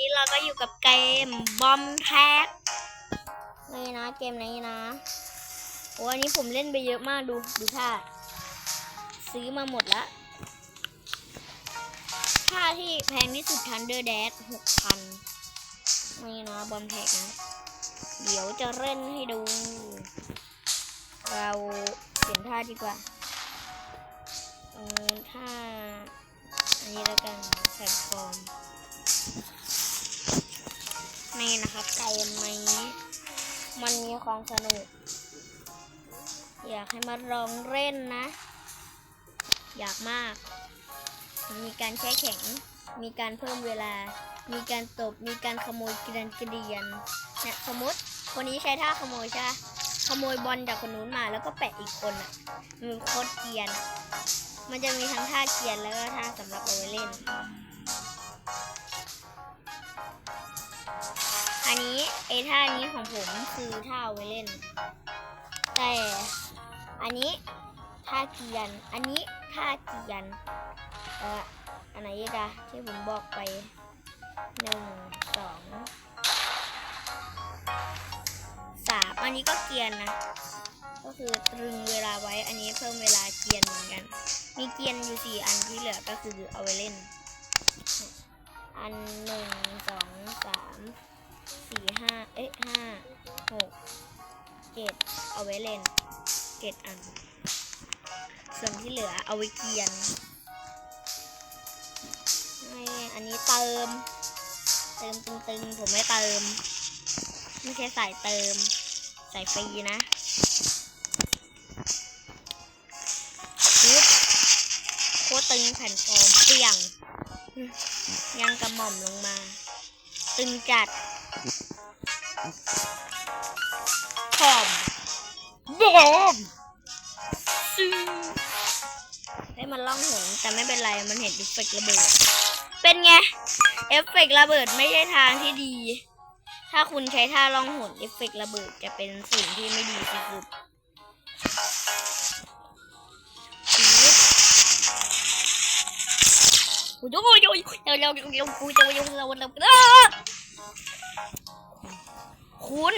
นี้เราก็อยู่กับเกมบอมแท็กนี่นะเกมนี้นะโอ้อันนี้ผมเล่นไปเยอะมากดูดูท่าซื้อมาหมดละท่าที่แพงที่สุดทันเดอร์แดดหกพันนี่นะบอมแท็กนะ เดี๋ยวจะเล่นให้ดู เราเปลี่ยนท่าดีกว่าเออท่าอันนี้แล้วกันแพลตฟอร์ม นี่นะครับไก่ไหมมันมีความสนุก อยากให้มาลองเล่นนะ อยากมาก มีการแช่แข็ง มีการเพิ่มเวลา มีการตบ มีการขโมยกระเดนกระเดียนเนี่ยสมมติคนนี้ใช้ท่าขโมยใช่ขโมยบอลจากคนนู้นมาแล้วก็แปะอีกคนอะมันโคตรเกียนอะมันจะมีทั้งท่าเกียนแล้วก็ท่าสำหรับเอาไว้เล่น อันนี้ไอ้ท่านี้ของผมคือท่าเอาไว้เล่น แต่อันนี้ท่าเกียน อันนี้ท่าเกียน เอ่ออันไหนอีกอะที่ผมบอกไปหนึ่งสองสามอันนี้ก็เกียนนะ ก็คือตรึงเวลาไว้ อันนี้เพิ่มเวลาเกียนเหมือนกัน มีเกียนอยู่สี่อันที่เหลือก็คือเอาไว้เล่น อันหนึ่งสองสามสี่ห้าเอ๊ะห้าหกเจ็ดเอาไว้เล่นเจ็ดอัน ส่วนที่เหลือเอาไว้เกียนนี่อันนี้เติม เติมตึงๆ ผมไม่เติม ไม่ใช่สายเติมใส่ฟรีนะปึ๊บโคตรตึงแผ่นฟอร์มเปียง ยังกระหม่อมลงมา ตึงจัดหอมบอมซื้ให้มันล่องหนแต่ไม่เป็นไร มันเห็นเอฟเฟกต์ระเบิด เป็นไง เอฟเฟกต์ระเบิดไม่ใช่ทางที่ดี ถ้าคุณใช้ท่าล่องหนเอฟเฟกต์ระเบิดจะเป็นสิ่งที่ไม่ดีที่สุด โอ้ยโอ้ยโอ้ยเร็วเร็วเร็วเร็วกูจะเร็วเร็วเร็วอ้าคุณ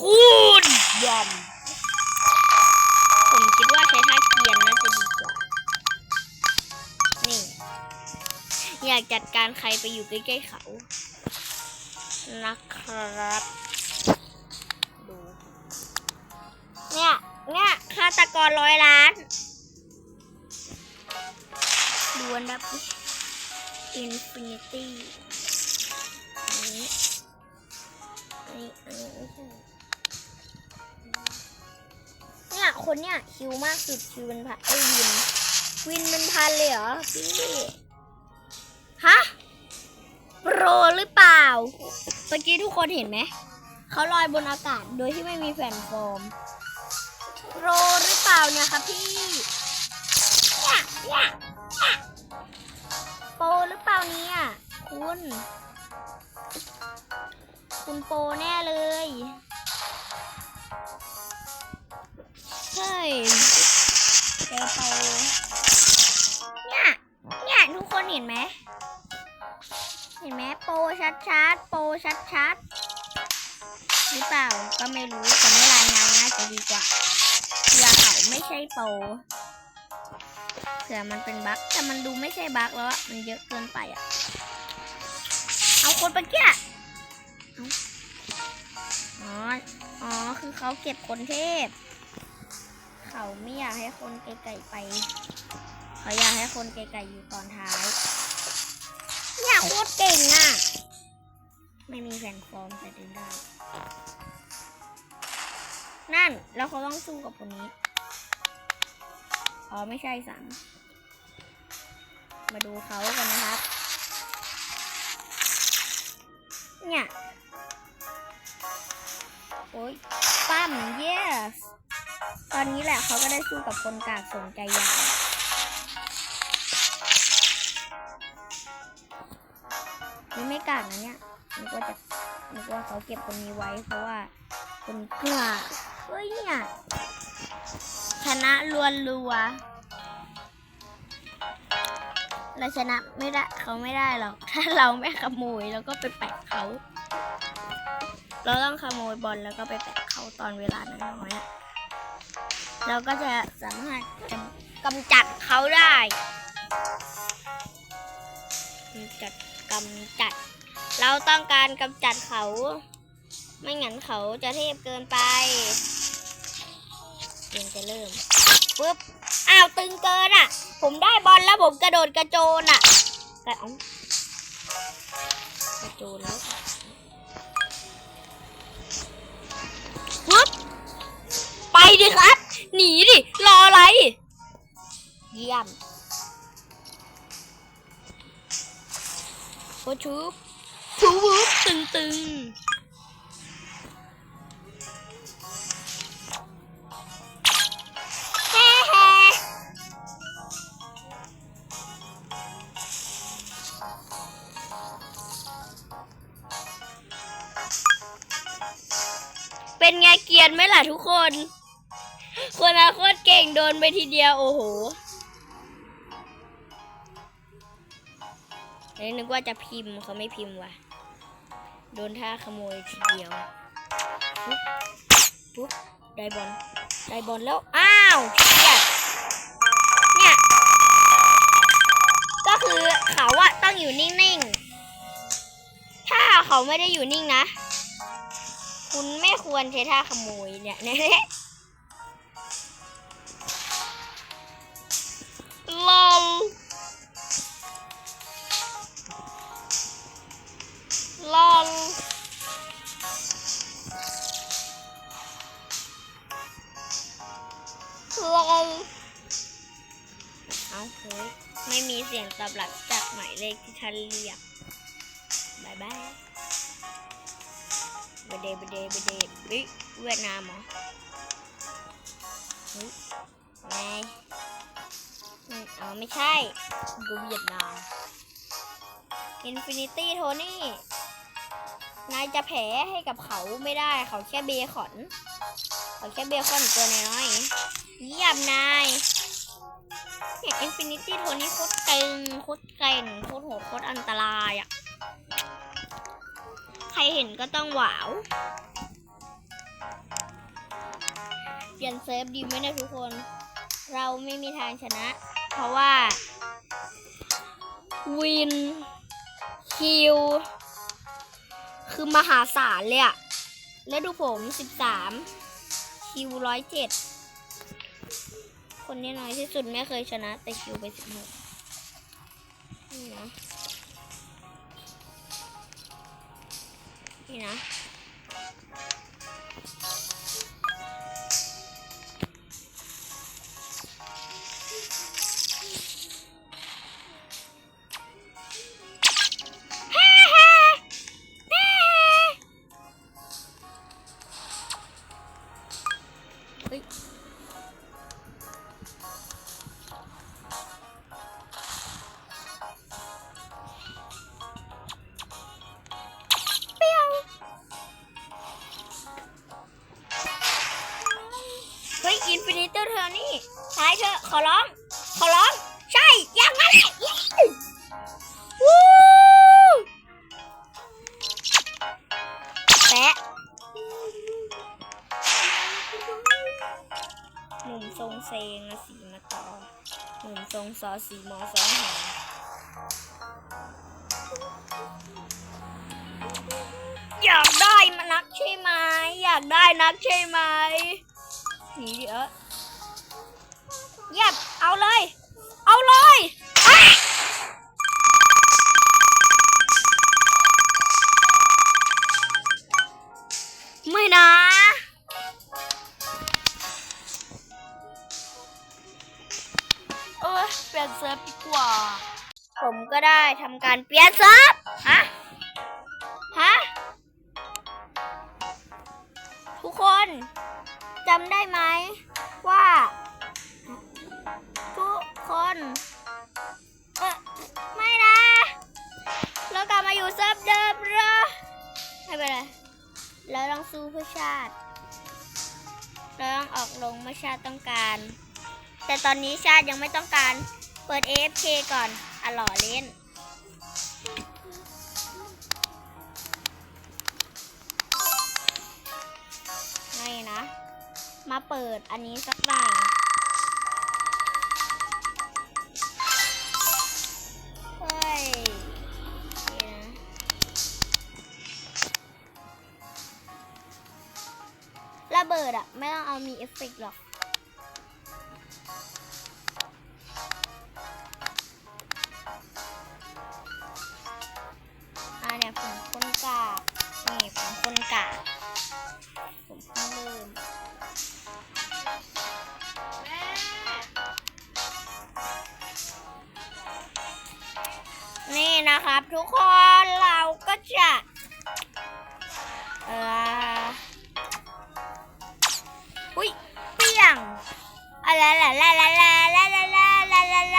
คุณยอมผมคิดว่าใช้ท่าเกียนน่าจะดีกว่า นี่ อยากจัดการใครไปอยู่ใกล้ๆเขา นะครับ ดู เนี่ยเนี่ยฆาตกรร้อยล้าน ดูอันดับ อินฟินิตี้อันนี้อันนี้อันนี้ไม่ใช่เนี่ยคนเนี่ยคิวมากสุดคิวเป็นพันไอ้วิน วินเป็นพันเลยเหรอพี่ฮะโปรหรือเปล่าเมื่อกี้ทุกคนเห็นไหมเขาลอยบนอากาศโดยที่ไม่มีแผ่นโฟมโปรหรือเปล่าเนี่ยครับพี่ หรือเปล่าเนี่ย คุณ คุณโปรแน่เลย ใช่เจอโปรเนี่ยเนี่ยทุกคนเห็นไหม เห็นไหมโปรชัดชัดๆ โปรชัดชัดๆ หรือเปล่าก็ไม่รู้แต่ไม่รายงานน่าจะดีกว่าเผื่อเขาไม่ใช่โปร เผื่อมันเป็นบั๊กแต่มันดูไม่ใช่บั๊กแล้วอะมันเยอะเกินไปอะเอาคนไปแก่อ๋อ อ๋อ คือเขาเก็บคนเทพ เขาไม่อยากให้คนไกลๆไป เขาอยากให้คนไกลๆอยู่ตอนท้ายเนี่ยโคตรเก่งอะไม่มีแผ่นฟอร์มแต่ดึงได้ นั่น แล้วเขาต้องสู้กับคนนี้ อ๋อไม่ใช่สันมาดูเขากันนะครับ เนี่ยโอ้ยปั้ม yes ตอนนี้แหละเขาก็ได้สู้กับคนกากสนใจยาวนี่ไม่กากนะเนี่ยนึกว่าจะนึกว่าเขาเก็บคนนี้ไว้เพราะว่าคนกล้าเฮ้ยเนี่ย ชนะรัวรัว เราชนะไม่ได้เขาไม่ได้หรอก ถ้าเราไม่ขโมยแล้วก็ไปแปะเขา เราต้องขโมยบอลแล้วก็ไปแปะเขาตอนเวลาน้อยๆอะเราก็จะสามารถกำกำจัดเขาได้กำจัดกำจัด เราต้องการกำจัดเขา ไม่งั้นเขาจะเทพเกินไป กมจะเริ่มปุ๊บอ้าวตึงเกินอะ ผมได้บอลแล้วผมกระโดดกระโจนอะแต่เอ้ากระโจนแล้วปุ๊บไปดิครับ หนีดิ รออะไร เยี่ยมโอชุบชูวุบตึงตึง กรียนไหมล่ะทุกคน คนละโคตรเก่งโดนไปทีเดียวโอ้โหเอ้ยนึกว่าจะพิมพ์เขาไม่พิมพ์ว่ะ โดนท่าขโมยทีเดียว ปุ๊บ ปุ๊บ ได้บอล ได้บอลแล้ว อ้าวเชียเนี่ย ก็คือเขาอะต้องอยู่นิ่งๆ ถ้าเขาไม่ได้อยู่นิ่งนะ คุณไม่ควรใช้ท่าขโมยเนี่ยเนี่ยลองลองลองเอาเฮ้ยไม่มีเสียงตอบรับจากหมายเลขที่ท่านเรียกบายบาย บเดบเดบเดเฮ้ยเวียดนามเหรอเฮ้ยไงอ๋อไม่ใช่ ดูเวียดนาม Infinity Tony นายจะแพ้ให้กับเขาไม่ได้เขาแค่เบคอน เขาแค่เบคอนตัวน้อยเยี่ยมนายเนี่ย Infinity Tony โคตรเก่งโคตรเก่งโคตรโหดโคตรอันตรายอะ่ะ ใครเห็นก็ต้องหวาวเปลี่ยนเซิร์ฟดีไหมนะทุกคน เราไม่มีทางชนะ เพราะว่า วิน คิว คือมหาศาลเลยอะแล้วดูผมสิบสามคิวร้อยเจ็ดคนนี้น้อยที่สุดไม่เคยชนะ แต่คิวไปสิบหกนี่นะ นี่น อสีมอสองหางอยากได้มานักใช่ไหมอยากได้นักใช่ไหมหนีเยอะเยียบเอาเลย เอาเลย ผมก็ได้ทำการเปลี่ยนเซิร์ฟฮะ ฮะ ทุกคนจำได้ไหมว่า ทุกคนเออไม่นะเรากลับมาอยู่เซิร์ฟเดิมเหรอไม่เป็นไรเราต้องสู้เพื่อชาติเราต้องออกลงเมื่อชาติต้องการ แต่ตอนนี้ชาติยังไม่ต้องการ เปิด AFK ก่อน อะหล่อเล่นไงนะ มาเปิดอันนี้สักหน่อยเฮ้ยระเบิดอะไม่ต้องเอามีเอฟเฟกต์หรอก อ่าเนี่ยผมคนกากนี่ผมคนกากผมเพิ่งเริ่มนี่นะครับทุกคนเราก็จะเอออุ้ยเปียงอะไรล่ะล่ะล่ะล่ะล่ะล่ะล่ะล่ะล่ะล่ะ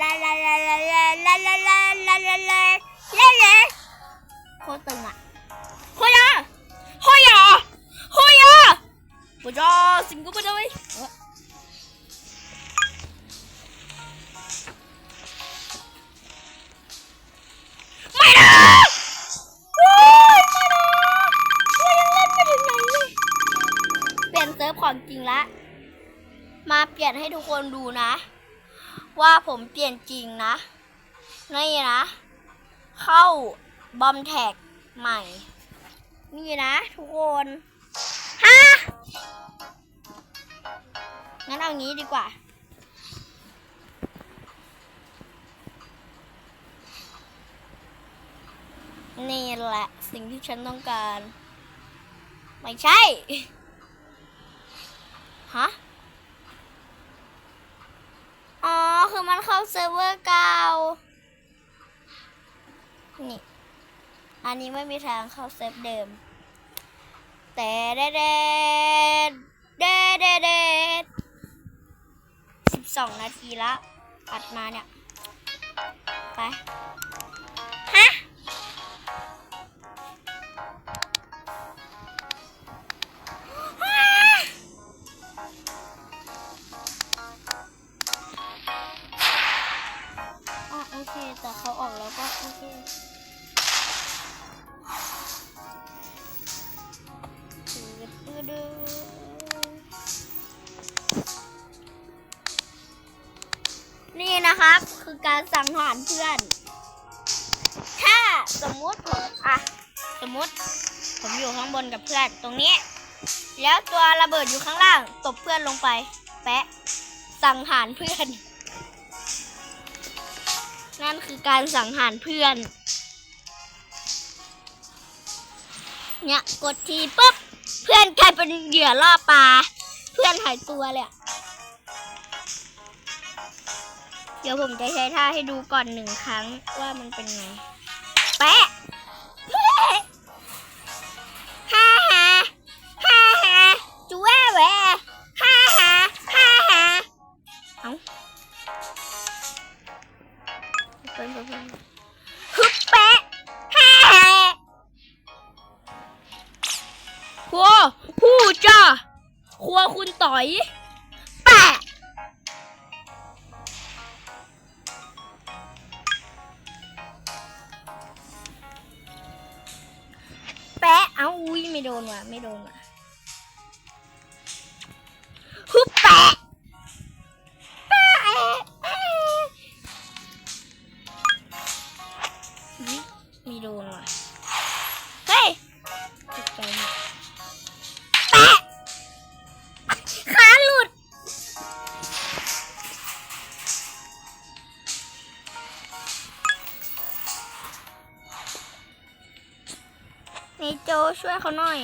ล่ะล่ะล่ะล่ะล่ะล่ะล่ะล่ะล่ะ ผมเปลี่ยนจริงนะ นี่นะ เข้าบอมแท็กใหม่ นี่นะ ทุกคนฮะงั้นเอางี้ดีกว่า นี่แหละสิ่งที่ฉันต้องการ ไม่ใช่ ฮะ อ๋อ คือมันเข้าเซิร์ฟเวอร์เก่า นี่ อันนี้ไม่มีทางเข้าเซิร์ฟเดิม แต่เดเดเดเดเดสิบสองนาทีละ อัดมาเนี่ย ไปารสังหารเพื่อน ถ้าสมมุติผมอะสมมุติผมอยู่ข้างบนกับเพื่อนตรงนี้ แล้วตัวระเบิดอยู่ข้างล่าง ตบเพื่อนลงไป แปะ สังหารเพื่อน นั่นคือการสังหารเพื่อน เนี่ยกดทีปุ๊บ เพื่อนกลายเป็นเหยื่อล่อปลา เพื่อนหายตัวเลยอะ ดี๋ยวผมจะใช้ท่าให้ดูก่อนหนึ่งครั้งว่ามันเป็นไง แปะฮ่าฮ่าฮ่าฮ่าจูแวแหวฮ่าฮ่าฮ่าฮ่าเอ้าเป็นแบบนี้ฮึบแปะฮ่าครัวผู้จ้าครัวคุณต่อย ไม่โดนว่ะ ไม่โดนว่ะ นี่โจช่วยเขาหน่อย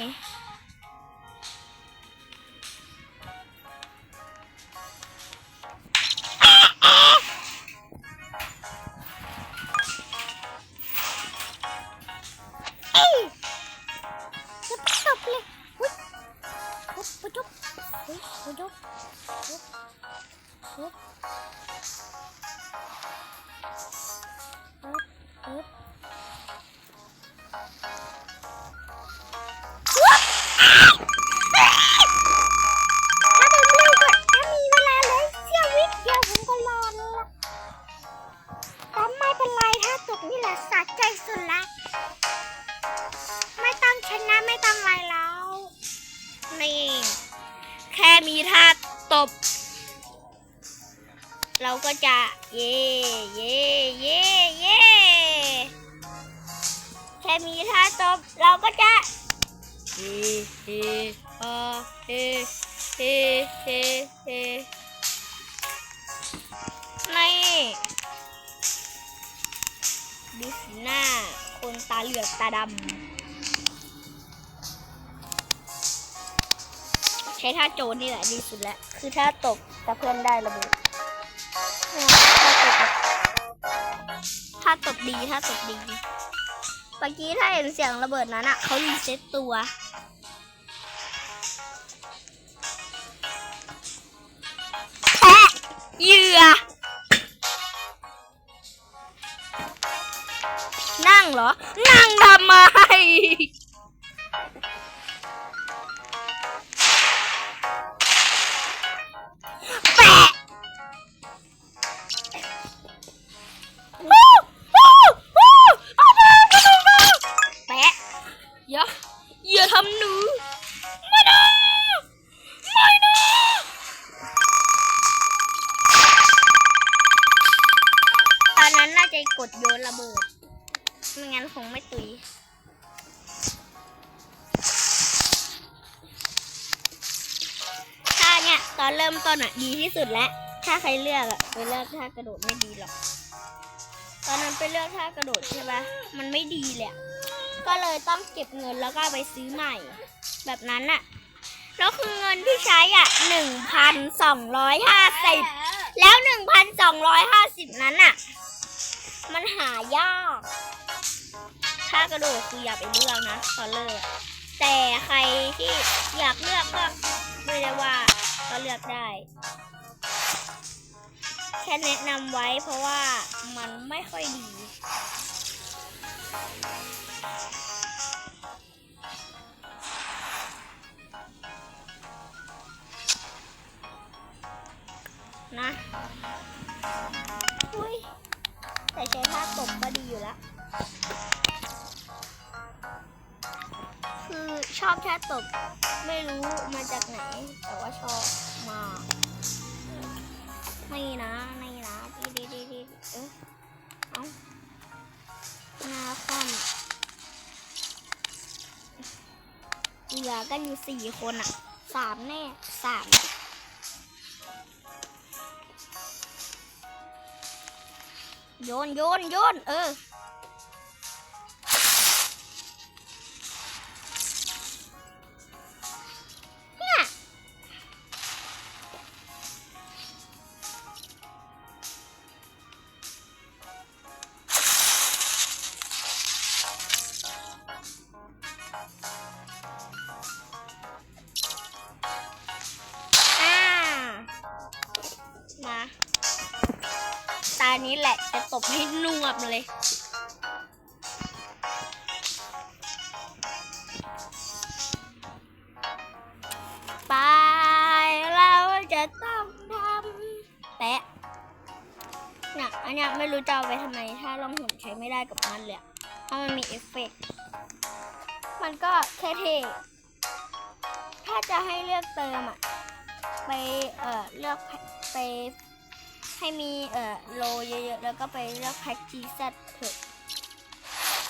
ช้ท่าโจรนี่แหละดีสุดแล้ว คือท่าตบแต่เพื่อนได้ระเบิดเนี่ยท่าตบดีท่าตบดีเมื่อกี้ถ้าเห็นเสียงระเบิดนั้นอะเขารีเซ็ตตัวแพะเหยื่อ นั่งเหรอ นั่งทำไม ดแล้วถ้าใครเลือกอะไปเลือกท่ากระโดดไม่ดีหรอก ตอนนั้นไปเลือกท่ากระโดดใช่ปะมันไม่ดีเลยก็เลยต้องเก็บเงินแล้วก็ไปซื้อใหม่ แบบนั้นอะแล้วคือเงินที่ใช้อะหนึ่งพันสองร้อยห้าสิบแล้วหนึ่งพันสองร้อยห้าสิบนั้นอะ มันหายาก ถ้ากระโดดคืออย่าไปเลือกนะตอนเลิกอะแต่ใครที่อยากเลือกก็ไม่ได้ว่าก็เลือกได้ แค่แนะนำไว้เพราะว่ามันไม่ค่อยดีนะอุ้ยแต่ใช้ท่าตบก็ดีอยู่แล้ว คือชอบแค่ตบ ไม่รู้มาจากไหน แต่ว่าชอบมาก นี่นะนี่นะดีดีดีดีเออเอาหน้าคว่ำเหลือกันอยู่สี่คนอะสามแน่สามโยนโยนโยนเออ จะตบให้นวบเลย ไปเราจะต้องทำแปะเนี่ยอันนี้ไม่รู้จะเอาไปทำไม ถ้าลองหุ่นใช้ไม่ได้กับมันเลยอะเพราะมันมีเอฟเฟกต์มันก็เท่ถ้าจะให้เลือกเติมอะ ไป เอ่อ เลือกไป ให้มีเอ่อโลเยอะๆ แล้วก็ไปเลือกแพ็กจีเซเถอะ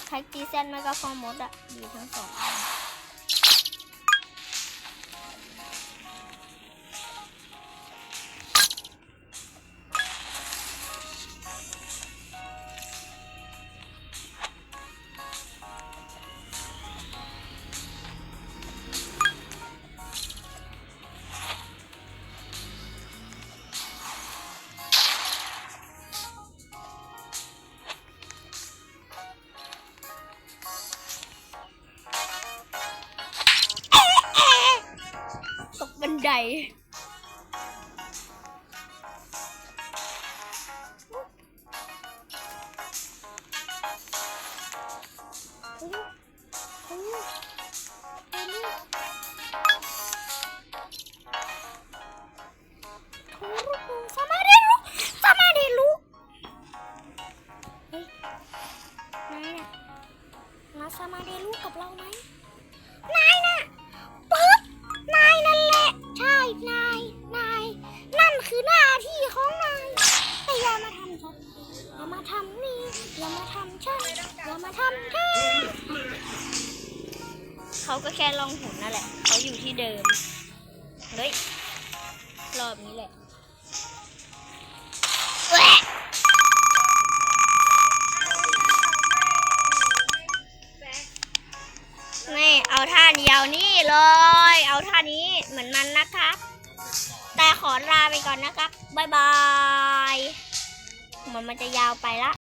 แพ็กจีเซไม่ก็ฟอร์มดอะดีทั้งสอง ใหญ่ ก็แค่ลองหุ่นนั่นแหละ เขาอยู่ที่เดิม เฮ้ย รอบนี้แหละแหวะนี่เอาท่าเดียวนี่เลย เอาท่านี้เหมือนมันนะครับ แต่ขอลาไปก่อนนะครับ บ๊ายบาย มันมันจะยาวไปละ